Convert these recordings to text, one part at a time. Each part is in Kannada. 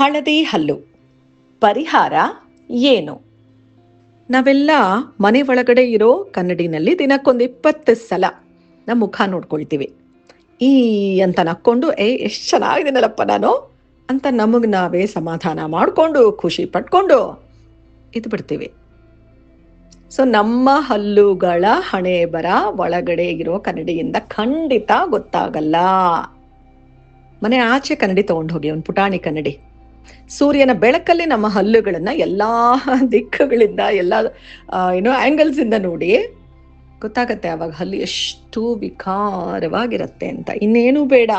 ಹಳದಿ ಹಲ್ಲು. ಪರಿಹಾರ ಏನು? ನಾವೆಲ್ಲ ಮನೆ ಒಳಗಡೆ ಇರೋ ಕನ್ನಡಿನಲ್ಲಿ ದಿನಕ್ಕೊಂದು ಇಪ್ಪತ್ತು ಸಲ ನಮ್ಮ ಮುಖ ನೋಡ್ಕೊಳ್ತೀವಿ. ಈ ಅಂತ ನಕ್ಕೊಂಡು, ಏ, ಎಷ್ಟು ಚೆನ್ನಾಗಿದ್ದೀನಲ್ಲಪ್ಪ ನಾನು? ಅಂತ ನಮಗೆ ನಾವೇ ಸಮಾಧಾನ ಮಾಡಿಕೊಂಡು, ಖುಷಿ ಪಟ್ಕೊಂಡು ಇದು ಬಿಡ್ತೀವಿ. ಸೊ ನಮ್ಮ ಹಲ್ಲುಗಳ ಹಣೆ ಬರ ಒಳಗಡೆ ಇರೋ ಕನ್ನಡಿಯಿಂದ ಖಂಡಿತ ಗೊತ್ತಾಗಲ್ಲ. ಮನೆ ಆಚೆ ಕನ್ನಡಿ ತಗೊಂಡು ಹೋಗಿ, ಒಂದು ಪುಟಾಣಿ ಕನ್ನಡಿ. ಸೂರ್ಯನ ಬೆಳಕಲ್ಲಿ ನಮ್ಮ ಹಲ್ಲುಗಳನ್ನ ಎಲ್ಲಾ ದಿಕ್ಕುಗಳಿಂದ, ಎಲ್ಲ ಏನೋ ಆಂಗಲ್ಸ್ ಇಂದ ನೋಡಿ ಗೊತ್ತಾಗತ್ತೆ ಅವಾಗ ಹಲ್ಲು ಎಷ್ಟು ವಿಕಾರವಾಗಿರತ್ತೆ ಅಂತ. ಇನ್ನೇನು ಬೇಡ.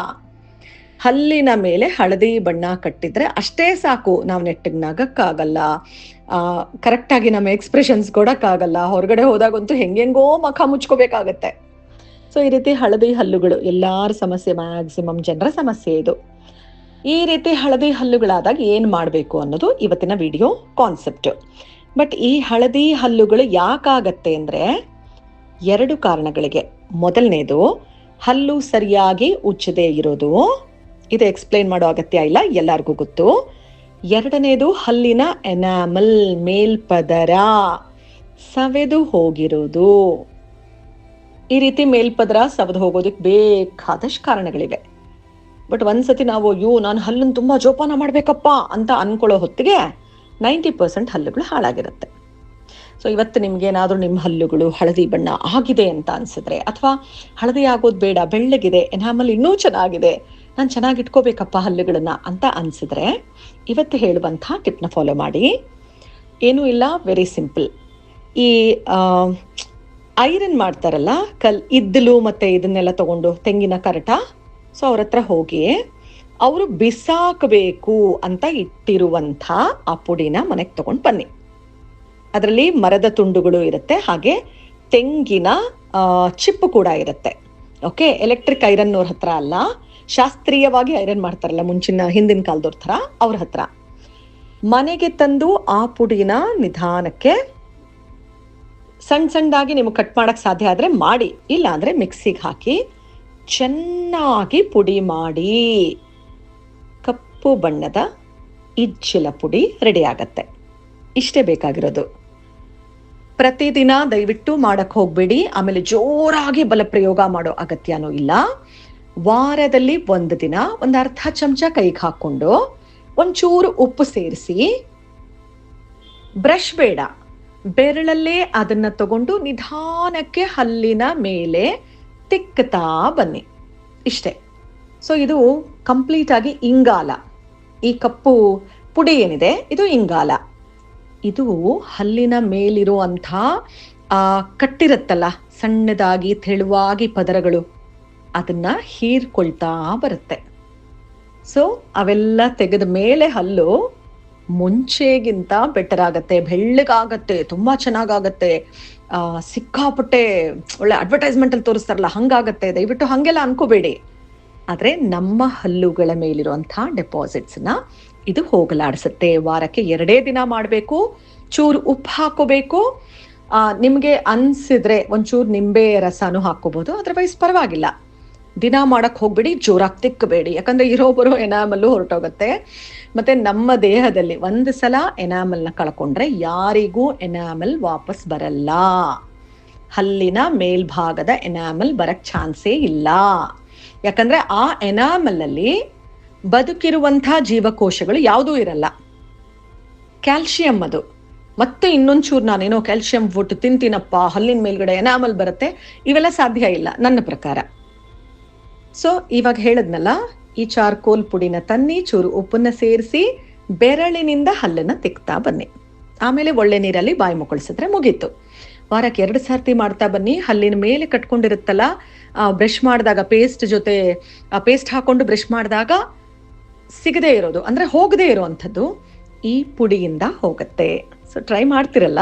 ಹಲ್ಲಿನ ಮೇಲೆ ಹಳದಿ ಬಣ್ಣ ಕಟ್ಟಿದ್ರೆ ಅಷ್ಟೇ ಸಾಕು. ನಾವು ನೆಟ್ಟಿಗೆ ನಗಕ್ಕಾಗಲ್ಲ. ಕರೆಕ್ಟಾಗಿ ನಮ್ಮ ಎಕ್ಸ್ಪ್ರೆಷನ್ಸ್ ಕೊಡಕ್ಕಾಗಲ್ಲ. ಹೊರಗಡೆ ಹೋದಾಗಂತೂ ಹೆಂಗೆಂಗೋ ಮುಖ ಮುಚ್ಕೋಬೇಕಾಗತ್ತೆ. ಸೊ ಈ ರೀತಿ ಹಳದಿ ಹಲ್ಲುಗಳು ಎಲ್ಲಾರ ಸಮಸ್ಯೆ ಮ್ಯಾಕ್ಸಿಮಮ್ ಜನರ ಸಮಸ್ಯೆ ಇದು. ಈ ರೀತಿ ಹಳದಿ ಹಲ್ಲುಗಳಾದಾಗ ಏನು ಮಾಡಬೇಕು ಅನ್ನೋದು ಇವತ್ತಿನ ವಿಡಿಯೋ ಕಾನ್ಸೆಪ್ಟ್ ಬಟ್ ಈ ಹಳದಿ ಹಲ್ಲುಗಳು ಯಾಕಾಗತ್ತೆ ಅಂದರೆ ಎರಡು ಕಾರಣಗಳಿಗೆ. ಮೊದಲನೇದು, ಹಲ್ಲು ಸರಿಯಾಗಿ ಉಚ್ಚದೇ ಇರೋದು. ಇದು ಎಕ್ಸ್ಪ್ಲೈನ್ ಮಾಡೋ ಅಗತ್ಯ ಇಲ್ಲ, ಎಲ್ಲರಿಗೂ ಗೊತ್ತು. ಎರಡನೇದು, ಹಲ್ಲಿನ ಎನಾಮಲ್ ಮೇಲ್ಪದರ ಸವೆದು ಹೋಗಿರೋದು. ಈ ರೀತಿ ಮೇಲ್ಪದರ ಸವೆದು ಹೋಗೋದಕ್ಕೆ ಬೇಕಾದಷ್ಟು ಕಾರಣಗಳಿವೆ. ಬಟ್ ಒಂದ್ಸತಿ ನಾವು ಅಯ್ಯೋ ನಾನು ಹಲ್ಲನ್ನು ತುಂಬಾ ಜೋಪಾನ ಮಾಡ್ಬೇಕಪ್ಪ ಅಂತ ಅನ್ಕೊಳ್ಳೋ ಹೊತ್ತಿಗೆ ನೈಂಟಿ ಪರ್ಸೆಂಟ್ ಹಲ್ಲುಗಳು ಹಾಳಾಗಿರುತ್ತೆ. ಸೊ ಇವತ್ತು ನಿಮ್ಗೆ ಏನಾದರೂ ನಿಮ್ಮ ಹಲ್ಲುಗಳು ಹಳದಿ ಬಣ್ಣ ಆಗಿದೆ ಅಂತ ಅನ್ಸಿದ್ರೆ, ಅಥವಾ ಹಳದಿ ಆಗೋದು ಬೇಡ, ಬೆಳ್ಳಗಿದೆ ಎನಾಮಲ್ ಇನ್ನೂ ಚೆನ್ನಾಗಿದೆ, ನಾನು ಚೆನ್ನಾಗಿ ಇಟ್ಕೋಬೇಕಪ್ಪ ಹಲ್ಲುಗಳನ್ನ ಅಂತ ಅನ್ಸಿದ್ರೆ, ಇವತ್ತು ಹೇಳುವಂಥ ಟಿಪ್ನ ಫಾಲೋ ಮಾಡಿ. ಏನೂ ಇಲ್ಲ ವೆರಿ ಸಿಂಪಲ್ ಈ ಐರನ್ ಮಾಡ್ತಾರಲ್ಲ, ಕಲ್ ಇದ್ದಲು ಮತ್ತೆ ಇದನ್ನೆಲ್ಲ ತಗೊಂಡು ತೆಂಗಿನ ಕರಟ ಸೊ ಅವ್ರ ಹತ್ರ ಹೋಗಿ, ಅವರು ಬಿಸಾಕಬೇಕು ಅಂತ ಇಟ್ಟಿರುವಂಥ ಆ ಪುಡಿನ ಮನೆಗೆ ತಗೊಂಡು ಬನ್ನಿ. ಅದರಲ್ಲಿ ಮರದ ತುಂಡುಗಳು ಇರುತ್ತೆ, ಹಾಗೆ ತೆಂಗಿನ ಚಿಪ್ಪು ಕೂಡ ಇರುತ್ತೆ. ಓಕೆ ಎಲೆಕ್ಟ್ರಿಕ್ ಐರನ್ ಅವ್ರ ಹತ್ರ ಅಲ್ಲ, ಶಾಸ್ತ್ರೀಯವಾಗಿ ಐರನ್ ಮಾಡ್ತಾರಲ್ಲ ಮುಂಚಿನ ಹಿಂದಿನ ಕಾಲದವ್ರ ಥರ, ಅವ್ರ ಹತ್ರ. ಮನೆಗೆ ತಂದು ಆ ಪುಡಿನ ನಿಧಾನಕ್ಕೆ ಸಣ್ಣ ಸಣ್ಣದಾಗಿ ನಿಮಗೆ ಕಟ್ ಮಾಡೋಕ್ಕೆ ಸಾಧ್ಯ ಆದ್ರೆ ಮಾಡಿ ಇಲ್ಲ ಅಂದರೆ ಮಿಕ್ಸಿಗೆ ಹಾಕಿ ಚೆನ್ನಾಗಿ ಪುಡಿ ಮಾಡಿ ಕಪ್ಪು ಬಣ್ಣದ ಇಜ್ಜಿಲ ಪುಡಿ ರೆಡಿ ಆಗತ್ತೆ. ಇಷ್ಟೇ ಬೇಕಾಗಿರೋದು. ಪ್ರತಿದಿನ ದಯವಿಟ್ಟು ಮಾಡಕ್ ಹೋಗ್ಬೇಡಿ. ಆಮೇಲೆ ಜೋರಾಗಿ ಬಲಪ್ರಯೋಗ ಮಾಡೋ ಅಗತ್ಯನೂ ಇಲ್ಲ. ವಾರದಲ್ಲಿ ಒಂದು ದಿನ ಒಂದು ಅರ್ಧ ಚಮಚ ಕೈಗೆ ಹಾಕ್ಕೊಂಡು ಒಂಚೂರು ಉಪ್ಪು ಸೇರಿಸಿ, ಬ್ರಷ್ ಬೇಡ. ಬೆರಳಲ್ಲೇ ಅದನ್ನ ತಗೊಂಡು ನಿಧಾನಕ್ಕೆ ಹಲ್ಲಿನ ಮೇಲೆ ತಿಕ್ಕತಾ ಬನ್ನಿ. ಇಷ್ಟೇ. ಸೊ ಇದು ಕಂಪ್ಲೀಟ್ ಆಗಿ ಇಂಗಾಲ. ಈ ಕಪ್ಪು ಪುಡಿ ಏನಿದೆ? ಇದು ಇಂಗಾಲ. ಇದು ಹಲ್ಲಿನ ಮೇಲಿರುವಂಥ ಕಟ್ಟಿರುತ್ತಲ್ಲ, ಸಣ್ಣದಾಗಿ, ತೆಳುವಾಗಿ ಪದರಗಳು. ಅದನ್ನ ಹೀರ್ಕೊಳ್ತಾ ಬರುತ್ತೆ. ಸೊ ಅವೆಲ್ಲ ತೆಗೆದ ಮೇಲೆ ಹಲ್ಲು ಮುಂಚೆಗಿಂತ ಬೆಟರ್ ಆಗತ್ತೆ, ಬೆಳ್ಳಗಾಗತ್ತೆ, ತುಂಬಾ ಚೆನ್ನಾಗಾಗತ್ತೆ. ಸಿಕ್ಕಾಪಟ್ಟೆ ಒಳ್ಳೆ ಅಡ್ವರ್ಟೈಸ್ಮೆಂಟ್ ಅಲ್ಲಿ ತೋರಿಸ್ತಾರಲ್ಲ, ಹಂಗಾಗತ್ತೆ. ದಯವಿಟ್ಟು ಹಂಗೆಲ್ಲ ಅನ್ಕೋಬೇಡಿ. ಆದ್ರೆ ನಮ್ಮ ಹಲ್ಲುಗಳ ಮೇಲಿರುವಂಥ ಡೆಪಾಸಿಟ್ಸ್ನ ಇದು ಹೋಗಲಾಡಿಸುತ್ತೆ. ವಾರಕ್ಕೆ ಎರಡೇ ದಿನ ಮಾಡಬೇಕು, ಚೂರು ಉಪ್ಪು ಹಾಕೋಬೇಕು. ನಿಮ್ಗೆ ಅನ್ಸಿದ್ರೆ ಒಂಚೂರು ನಿಂಬೆ ರಸನೂ ಹಾಕೋಬಹುದು ಅದರ್ವೈಸ್ ಪರವಾಗಿಲ್ಲ. ದಿನ ಮಾಡಕ್ ಹೋಗ್ಬೇಡಿ, ಜೋರಾಗಿ ತಿಕ್ಕಬೇಡಿ. ಯಾಕಂದ್ರೆ ಇರೋ ಬರೋ ಎನಾಮಲ್ಲು ಹೊರಟೋಗತ್ತೆ. ಮತ್ತೆ ನಮ್ಮ ದೇಹದಲ್ಲಿ ಒಂದು ಸಲ ಎನಾಮಲ್ನ ಕಳ್ಕೊಂಡ್ರೆ ಯಾರಿಗೂ ಎನಾಮಲ್ ವಾಪಸ್ ಬರಲ್ಲ. ಹಲ್ಲಿನ ಮೇಲ್ಭಾಗದ ಎನಾಮಲ್ ಬರಕ್ ಚಾನ್ಸೇ ಇಲ್ಲ. ಯಾಕಂದ್ರೆ ಆ ಎನಾಮಲ್ ಅಲ್ಲಿ ಬದುಕಿರುವಂಥ ಜೀವಕೋಶಗಳು ಯಾವುದೂ ಇರಲ್ಲ. ಕ್ಯಾಲ್ಶಿಯಂ ಅದು. ಮತ್ತೆ ಇನ್ನೊಂಚೂರು ನಾನೇನೋ ಕ್ಯಾಲ್ಶಿಯಂ ಫುಡ್ ತಿಂತೀನಪ್ಪ, ಹಲ್ಲಿನ ಮೇಲ್ಗಡೆ ಎನಾಮಲ್ ಬರುತ್ತೆ, ಇವೆಲ್ಲ ಸಾಧ್ಯ ಇಲ್ಲ, ನನ್ನ ಪ್ರಕಾರ. ಸೊ ಇವಾಗ ಹೇಳದ್ನಲ್ಲ, ಈ ಚಾರ್ಕೋಲ್ ಪುಡಿನ ತನ್ನಿ, ಚೂರು ಉಪ್ಪನ್ನ ಸೇರಿಸಿ ಬೆರಳಿನಿಂದ ಹಲ್ಲನ್ನ ತಿಕ್ತಾ ಬನ್ನಿ. ಆಮೇಲೆ ಒಳ್ಳೆ ನೀರಲ್ಲಿ ಬಾಯಿ ಮುಕ್ಕಳಿಸಿದ್ರೆ ಮುಗೀತು. ವಾರಕ್ಕೆ ಎರಡು ಸರ್ತಿ ಮಾಡ್ತಾ ಬನ್ನಿ. ಹಲ್ಲಿನ ಮೇಲೆ ಕಟ್ಕೊಂಡಿರುತ್ತಲ್ಲ ಬ್ರಷ್ ಮಾಡಿದಾಗ, ಪೇಸ್ಟ್ ಜೊತೆ, ಆ ಪೇಸ್ಟ್ ಹಾಕೊಂಡು ಬ್ರಷ್ ಮಾಡಿದಾಗ ಸಿಗದೇ ಇರೋದು. ಅಂದ್ರೆ ಹೋಗದೇ ಇರೋವಂಥದ್ದು ಈ ಪುಡಿಯಿಂದ ಹೋಗುತ್ತೆ. ಸೊ ಟ್ರೈ ಮಾಡ್ತಿರಲ್ಲ?